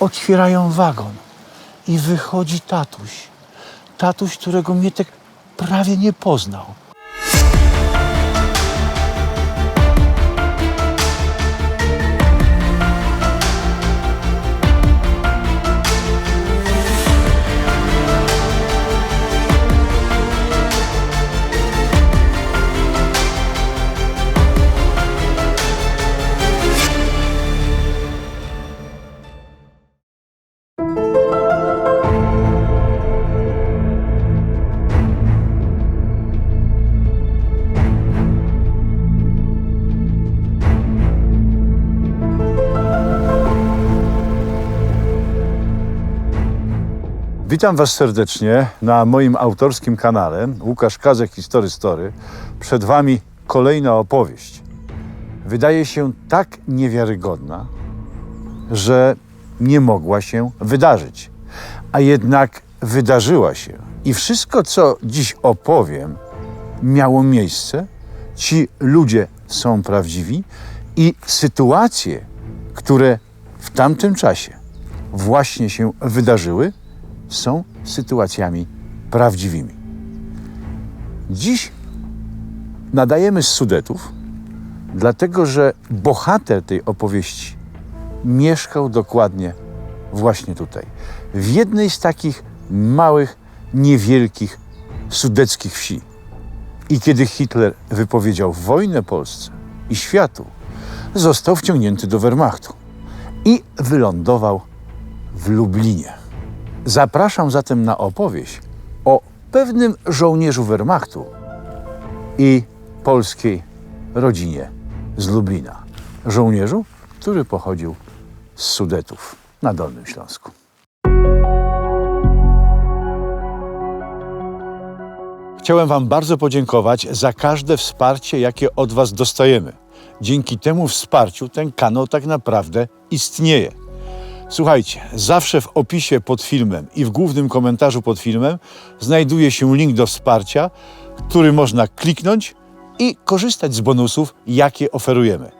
Otwierają wagon i wychodzi tatuś. Tatuś, którego Mietek prawie nie poznał. Witam Was serdecznie na moim autorskim kanale Łukasz Kazek History Story. Przed Wami kolejna opowieść. Wydaje się tak niewiarygodna, że nie mogła się wydarzyć. A jednak wydarzyła się. I wszystko, co dziś opowiem, miało miejsce. Ci ludzie są prawdziwi i sytuacje, które w tamtym czasie właśnie się wydarzyły, są sytuacjami prawdziwymi. Dziś nadajemy z Sudetów, dlatego że bohater tej opowieści mieszkał dokładnie właśnie tutaj. W jednej z takich małych, niewielkich sudeckich wsi. I kiedy Hitler wypowiedział wojnę Polsce i światu, został wciągnięty do Wehrmachtu i wylądował w Lublinie. Zapraszam zatem na opowieść o pewnym żołnierzu Wehrmachtu i polskiej rodzinie z Lublina. Żołnierzu, który pochodził z Sudetów na Dolnym Śląsku. Chciałem Wam bardzo podziękować za każde wsparcie, jakie od Was dostajemy. Dzięki temu wsparciu ten kanał tak naprawdę istnieje. Słuchajcie, zawsze w opisie pod filmem i w głównym komentarzu pod filmem znajduje się link do wsparcia, który można kliknąć i korzystać z bonusów, jakie oferujemy.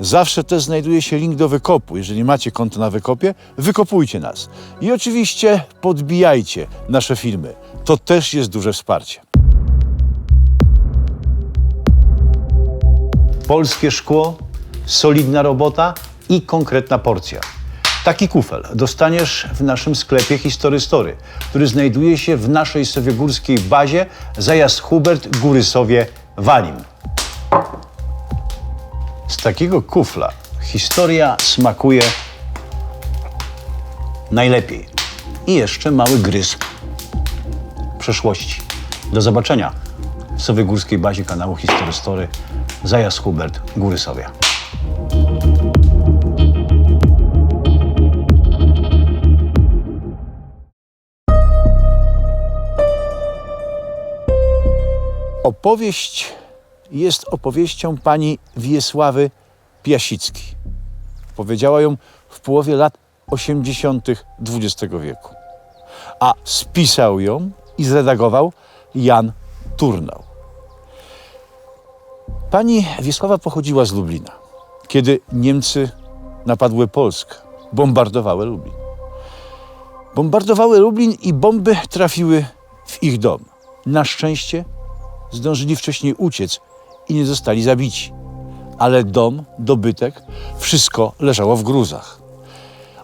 Zawsze też znajduje się link do wykopu. Jeżeli macie konto na wykopie, wykopujcie nas. I oczywiście podbijajcie nasze filmy. To też jest duże wsparcie. Polskie szkło, solidna robota i konkretna porcja. Taki kufel dostaniesz w naszym sklepie History Story, który znajduje się w naszej sowiegórskiej bazie Zajazd Hubert Górysowie Walim. Z takiego kufla historia smakuje najlepiej. I jeszcze mały gryz przeszłości. Do zobaczenia w sowiegórskiej bazie kanału History Story Zajazd Hubert Górysowie. Opowieść jest opowieścią pani Wiesławy Piasickiej. Powiedziała ją w połowie lat 80. XX wieku. A spisał ją i zredagował Jan Turnał. Pani Wiesława pochodziła z Lublina, kiedy Niemcy napadły Polskę, bombardowały Lublin. Bombardowały Lublin i bomby trafiły w ich dom. Na szczęście zdążyli wcześniej uciec i nie zostali zabici. Ale dom, dobytek, wszystko leżało w gruzach.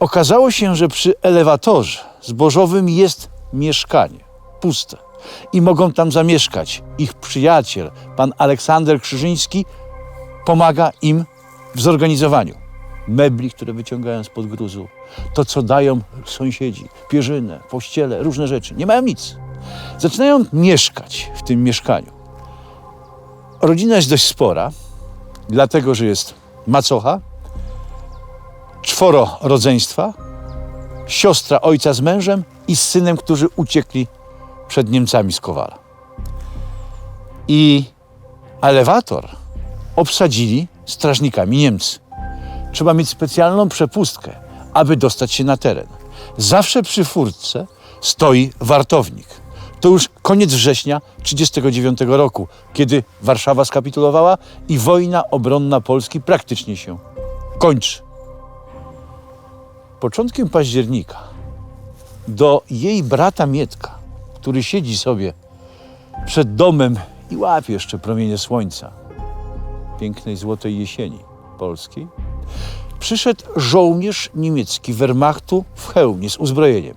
Okazało się, że przy elewatorze zbożowym jest mieszkanie, puste. I mogą tam zamieszkać. Ich przyjaciel, pan Aleksander Krzyżyński, pomaga im w zorganizowaniu mebli, które wyciągają spod gruzu, to co dają sąsiedzi, pierzynę, pościele, różne rzeczy. Nie mają nic. Zaczynają mieszkać w tym mieszkaniu. Rodzina jest dość spora, dlatego że jest macocha, czworo rodzeństwa, siostra ojca z mężem i z synem, którzy uciekli przed Niemcami z Kowala. I elewator obsadzili strażnikami Niemcy. Trzeba mieć specjalną przepustkę, aby dostać się na teren. Zawsze przy furtce stoi wartownik. To już koniec września 1939 roku, kiedy Warszawa skapitulowała i wojna obronna Polski praktycznie się kończy. początkiem października do jej brata Mietka, który siedzi sobie przed domem i łapie jeszcze promienie słońca pięknej złotej jesieni polskiej, przyszedł żołnierz niemiecki Wehrmachtu w hełmie z uzbrojeniem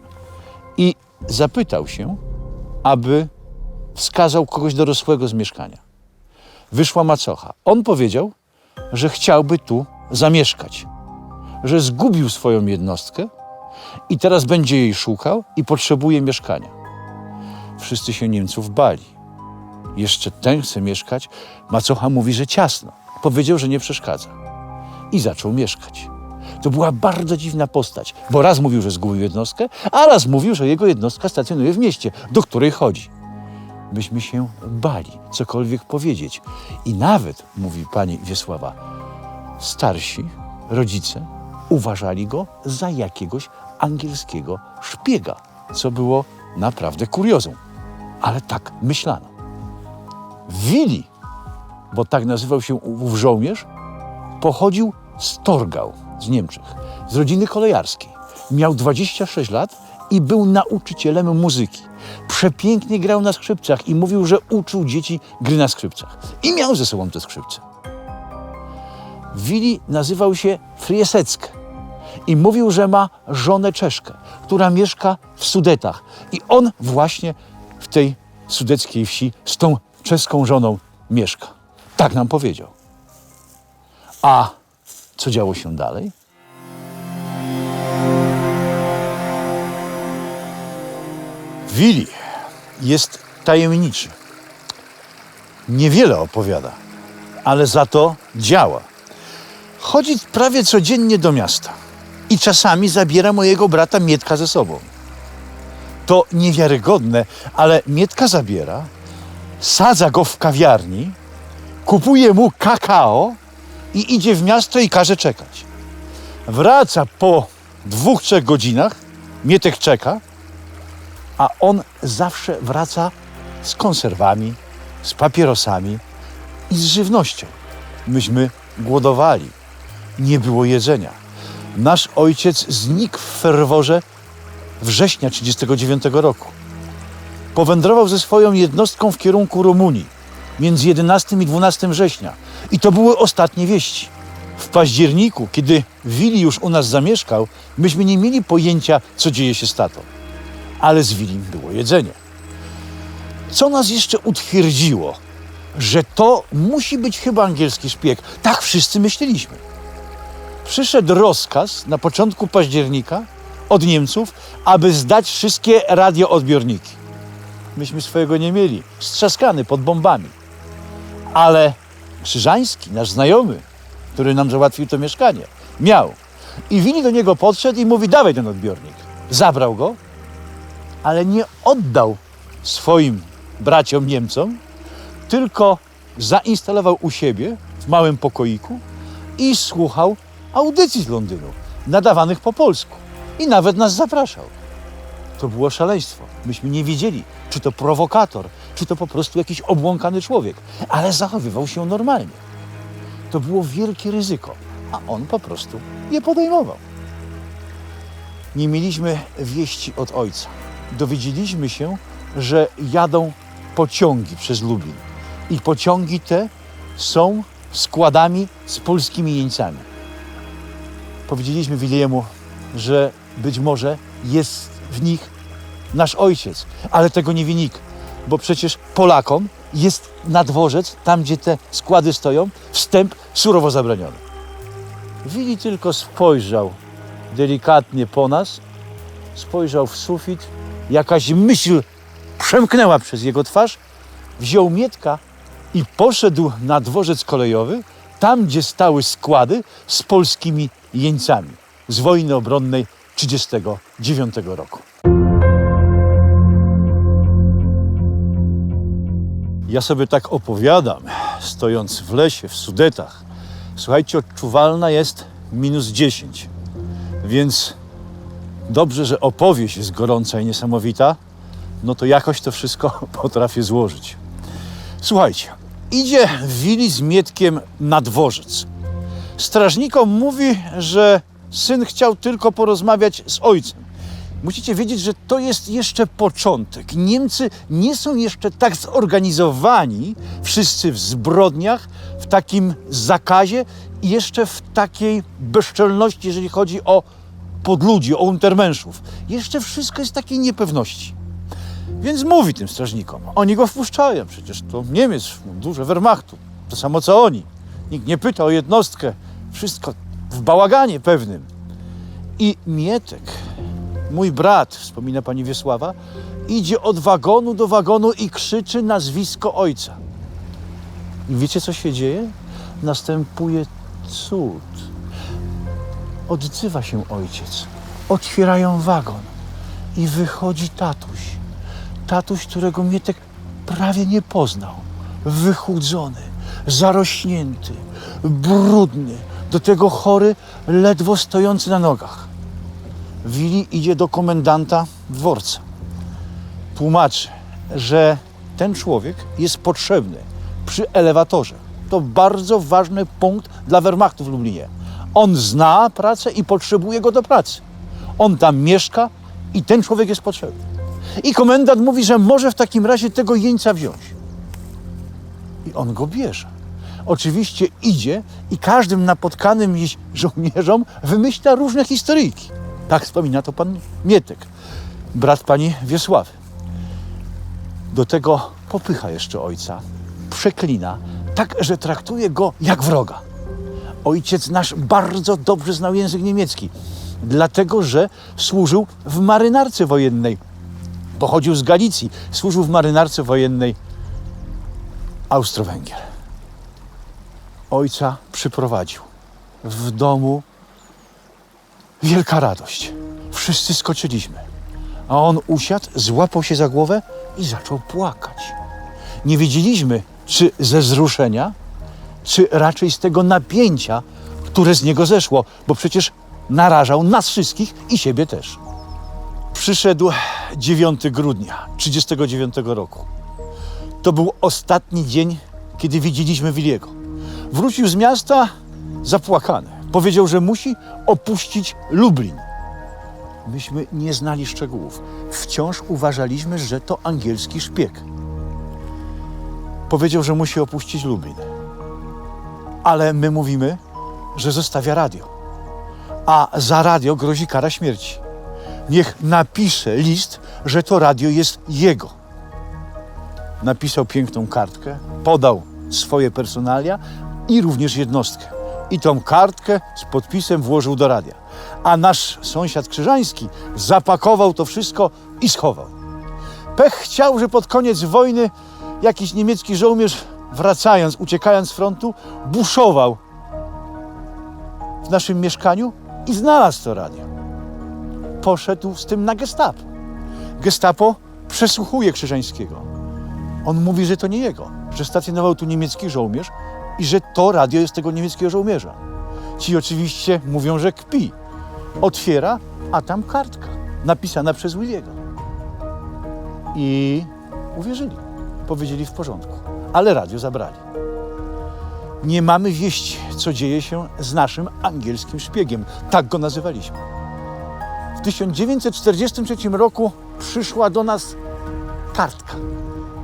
i zapytał się, aby wskazał kogoś dorosłego z mieszkania. Wyszła macocha. On powiedział, że chciałby tu zamieszkać, że zgubił swoją jednostkę i teraz będzie jej szukał i potrzebuje mieszkania. Wszyscy się Niemców bali. Jeszcze ten chce mieszkać. Macocha mówi, że ciasno. Powiedział, że nie przeszkadza. I zaczął mieszkać. To była bardzo dziwna postać, bo raz mówił, że zgubił jednostkę, a raz mówił, że jego jednostka stacjonuje w mieście, do której chodzi. Myśmy się bali cokolwiek powiedzieć. I nawet, mówi pani Wiesława, starsi rodzice uważali go za jakiegoś angielskiego szpiega, co było naprawdę kuriozum. Ale tak myślano. Willi, bo tak nazywał się ów żołnierz, pochodził z Torgau, z Niemczech, z rodziny kolejarskiej. Miał 26 lat i był nauczycielem muzyki. Przepięknie grał na skrzypcach i mówił, że uczył dzieci gry na skrzypcach. I miał ze sobą te skrzypce. Willi nazywał się Friesecke i mówił, że ma żonę Czeszkę, która mieszka w Sudetach. I on właśnie w tej sudeckiej wsi z tą czeską żoną mieszka. Tak nam powiedział. A co działo się dalej? Willi jest tajemniczy. Niewiele opowiada, ale za to działa. Chodzi prawie codziennie do miasta i czasami zabiera mojego brata Mietka ze sobą. To niewiarygodne, ale Mietka zabiera, sadza go w kawiarni, kupuje mu kakao i idzie w miasto i każe czekać. Wraca po dwóch, trzech godzinach, Mietek czeka, a on zawsze wraca z konserwami, z papierosami i z żywnością. Myśmy głodowali, nie było jedzenia. Nasz ojciec znikł w ferworze września 1939 roku. Powędrował ze swoją jednostką w kierunku Rumunii między 11 i 12 września. I to były ostatnie wieści. W październiku, kiedy Willi już u nas zamieszkał, myśmy nie mieli pojęcia, co dzieje się z tatą. Ale z Willim było jedzenie. Co nas jeszcze utwierdziło, że to musi być chyba angielski szpieg. Tak wszyscy myśleliśmy. Przyszedł rozkaz na początku października od Niemców, aby zdać wszystkie radioodbiorniki. Myśmy swojego nie mieli, strzaskany pod bombami. Ale Krzyżański, nasz znajomy, który nam załatwił to mieszkanie, miał. I Wini do niego podszedł i mówi, dawaj ten odbiornik. Zabrał go, ale nie oddał swoim braciom Niemcom, tylko zainstalował u siebie w małym pokoiku i słuchał audycji z Londynu, nadawanych po polsku. I nawet nas zapraszał. To było szaleństwo. Myśmy nie wiedzieli, czy to prowokator, czy to po prostu jakiś obłąkany człowiek, ale zachowywał się normalnie. To było wielkie ryzyko, a on po prostu je podejmował. Nie mieliśmy wieści od ojca. Dowiedzieliśmy się, że jadą pociągi przez Lublin. I pociągi te są składami z polskimi jeńcami. Powiedzieliśmy Wiliemu, że być może jest w nich nasz ojciec, ale tego nie wie nikt, bo przecież Polakom jest na dworzec, tam gdzie te składy stoją, wstęp surowo zabroniony. Wili tylko spojrzał delikatnie po nas, spojrzał w sufit, jakaś myśl przemknęła przez jego twarz, wziął mietka i poszedł na dworzec kolejowy, tam gdzie stały składy z polskimi jeńcami z wojny obronnej 1939 roku. Ja sobie tak opowiadam, stojąc w lesie, w Sudetach. Słuchajcie, odczuwalna jest minus 10, więc dobrze, że opowieść jest gorąca i niesamowita, no to jakoś to wszystko potrafię złożyć. Słuchajcie, idzie Willi z Mietkiem na dworzec. Strażnikom mówi, że Syn chciał tylko porozmawiać z ojcem. Musicie wiedzieć, że to jest jeszcze początek. Niemcy nie są jeszcze tak zorganizowani, wszyscy w zbrodniach, w takim zakazie i jeszcze w takiej bezczelności, jeżeli chodzi o podludzi, o untermenszów. Jeszcze wszystko jest takiej niepewności. Więc mówi tym strażnikom. Oni go wpuszczają. Przecież to Niemiec w Wehrmachtu. To samo co oni. Nikt nie pyta o jednostkę. Wszystko w bałaganie pewnym. I Mietek, mój brat, wspomina pani Wiesława, idzie od wagonu do wagonu i krzyczy nazwisko ojca. I wiecie, co się dzieje? Następuje cud. Odzywa się ojciec. Otwierają wagon i wychodzi tatuś. Tatuś, którego Mietek prawie nie poznał. Wychudzony, zarośnięty, brudny, do tego chory, ledwo stojący na nogach. Wili idzie do komendanta dworca. Tłumaczy, że ten człowiek jest potrzebny przy elewatorze. To bardzo ważny punkt dla Wehrmachtu w Lublinie. On zna pracę i potrzebuje go do pracy. On tam mieszka i ten człowiek jest potrzebny. I komendant mówi, że może w takim razie tego jeńca wziąć. I on go bierze. Oczywiście idzie i każdym napotkanym żołnierzom wymyśla różne historyjki. Tak wspomina to pan Mietek, brat pani Wiesławy. Do tego popycha jeszcze ojca, przeklina, tak, że traktuje go jak wroga. Ojciec nasz bardzo dobrze znał język niemiecki, dlatego że służył w marynarce wojennej. Pochodził z Galicji, służył w marynarce wojennej Austro-Węgier. Ojca przyprowadził. W domu wielka radość. Wszyscy skoczyliśmy. A on usiadł, złapał się za głowę i zaczął płakać. Nie wiedzieliśmy, czy ze wzruszenia, czy raczej z tego napięcia, które z niego zeszło, bo przecież narażał nas wszystkich i siebie też. Przyszedł 9 grudnia 1939 roku. To był ostatni dzień, kiedy widzieliśmy Wiliego. Wrócił z miasta zapłakany. Powiedział, że musi opuścić Lublin. Myśmy nie znali szczegółów. Wciąż uważaliśmy, że to angielski szpieg. Powiedział, że musi opuścić Lublin. Ale my mówimy, że zostawia radio. A za radio grozi kara śmierci. Niech napisze list, że to radio jest jego. Napisał piękną kartkę, podał swoje personalia i również jednostkę. I tą kartkę z podpisem włożył do radia. A nasz sąsiad Krzyżański zapakował to wszystko i schował. Pech chciał, że pod koniec wojny jakiś niemiecki żołnierz, wracając, uciekając z frontu, buszował w naszym mieszkaniu i znalazł to radio. Poszedł z tym na gestapo. Gestapo przesłuchuje Krzyżańskiego. On mówi, że to nie jego, że stacjonował tu niemiecki żołnierz i że to radio jest tego niemieckiego żołnierza. Ci oczywiście mówią, że kpi. Otwiera, a tam kartka napisana przez Williego. I uwierzyli. Powiedzieli w porządku. Ale radio zabrali. Nie mamy wieści, co dzieje się z naszym angielskim szpiegiem. Tak go nazywaliśmy. W 1943 roku przyszła do nas kartka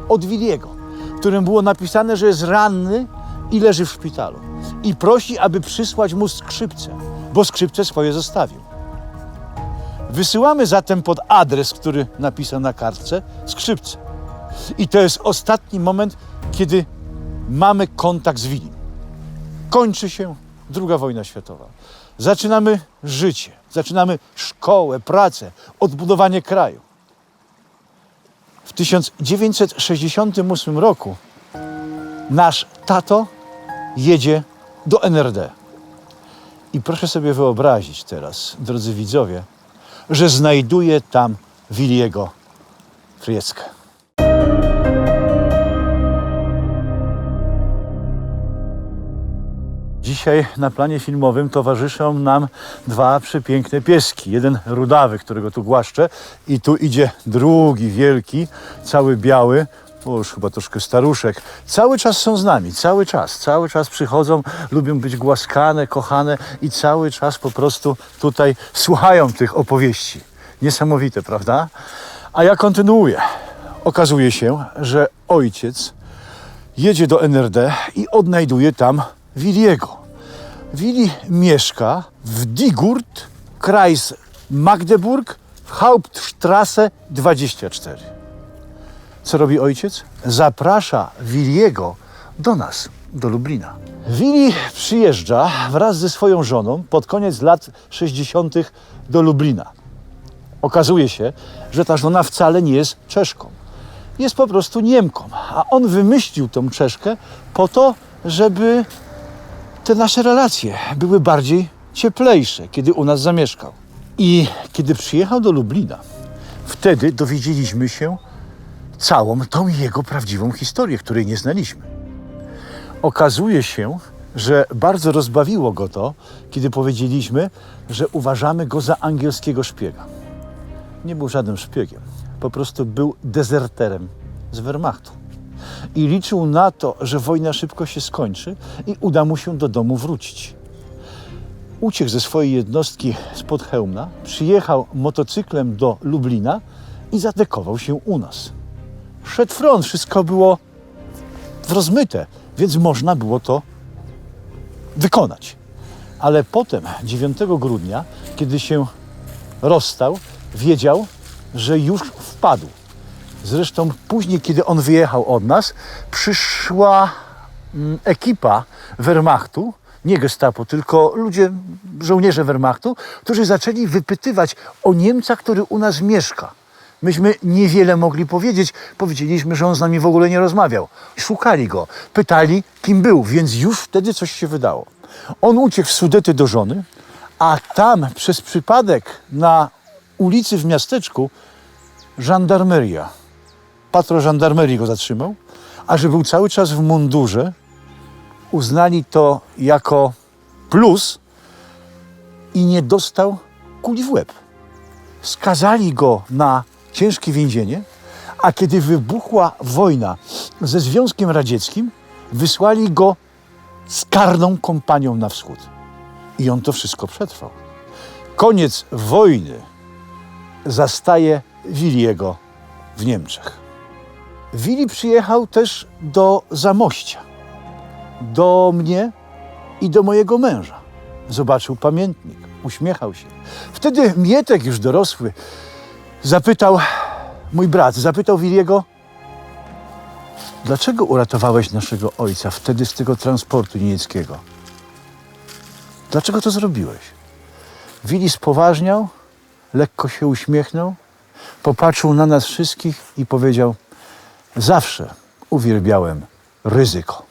od Williego, w którym było napisane, że jest ranny i leży w szpitalu. I prosi, aby przysłać mu skrzypce, bo skrzypce swoje zostawił. Wysyłamy zatem pod adres, który napisał na kartce, skrzypce. I to jest ostatni moment, kiedy mamy kontakt z Wilim. Kończy się II wojna światowa. Zaczynamy życie, zaczynamy szkołę, pracę, odbudowanie kraju. W 1968 roku nasz tato jedzie do NRD. I proszę sobie wyobrazić teraz, drodzy widzowie, że znajduje tam Wiliego Frieckę. Dzisiaj na planie filmowym towarzyszą nam dwa przepiękne pieski. Jeden rudawy, którego tu głaszczę i tu idzie drugi wielki, cały biały, o, już chyba troszkę staruszek, cały czas są z nami, cały czas, cały czas przychodzą, lubią być głaskane, kochane i cały czas po prostu tutaj słuchają tych opowieści. Niesamowite, prawda? A ja kontynuuję. Okazuje się, że ojciec jedzie do NRD i odnajduje tam Wiliego. Willi mieszka w Digurt, Kreis Magdeburg, w Hauptstrasse 24. Co robi ojciec? Zaprasza Wiliego do nas, do Lublina. Willi przyjeżdża wraz ze swoją żoną pod koniec lat 60. do Lublina. Okazuje się, że ta żona wcale nie jest Czeszką. Jest po prostu Niemką. A on wymyślił tą Czeszkę po to, żeby te nasze relacje były bardziej cieplejsze, kiedy u nas zamieszkał. I kiedy przyjechał do Lublina, wtedy dowiedzieliśmy się całą tą jego prawdziwą historię, której nie znaliśmy. Okazuje się, że bardzo rozbawiło go to, kiedy powiedzieliśmy, że uważamy go za angielskiego szpiega. Nie był żadnym szpiegiem, po prostu był dezerterem z Wehrmachtu. I liczył na to, że wojna szybko się skończy i uda mu się do domu wrócić. Uciekł ze swojej jednostki spod Chełmna, przyjechał motocyklem do Lublina i zadekował się u nas. Szedł front, wszystko było rozmyte, więc można było to wykonać. Ale potem, 9 grudnia, kiedy się rozstał, wiedział, że już wpadł. Zresztą później, kiedy on wyjechał od nas, przyszła mm, ekipa Wehrmachtu, nie gestapo, tylko ludzie, żołnierze Wehrmachtu, którzy zaczęli wypytywać o Niemca, który u nas mieszka. Myśmy niewiele mogli powiedzieć. Powiedzieliśmy, że on z nami w ogóle nie rozmawiał. Szukali go, pytali, kim był, więc już wtedy coś się wydało. On uciekł w Sudety do żony, a tam przez przypadek na ulicy w miasteczku żandarmeria, patro żandarmerii go zatrzymał, a że był cały czas w mundurze, uznali to jako plus i nie dostał kuli w łeb. Skazali go na ciężkie więzienie, a kiedy wybuchła wojna ze Związkiem Radzieckim, wysłali go z karną kompanią na wschód. I on to wszystko przetrwał. Koniec wojny zastaje Wiliego w Niemczech. Wili przyjechał też do Zamościa, do mnie i do mojego męża. Zobaczył pamiętnik, uśmiechał się. Wtedy Mietek, już dorosły, zapytał, mój brat, zapytał Wiliego, dlaczego uratowałeś naszego ojca wtedy z tego transportu niemieckiego? Dlaczego to zrobiłeś? Wili spoważniał, lekko się uśmiechnął, popatrzył na nas wszystkich i powiedział: Zawsze uwielbiałem ryzyko.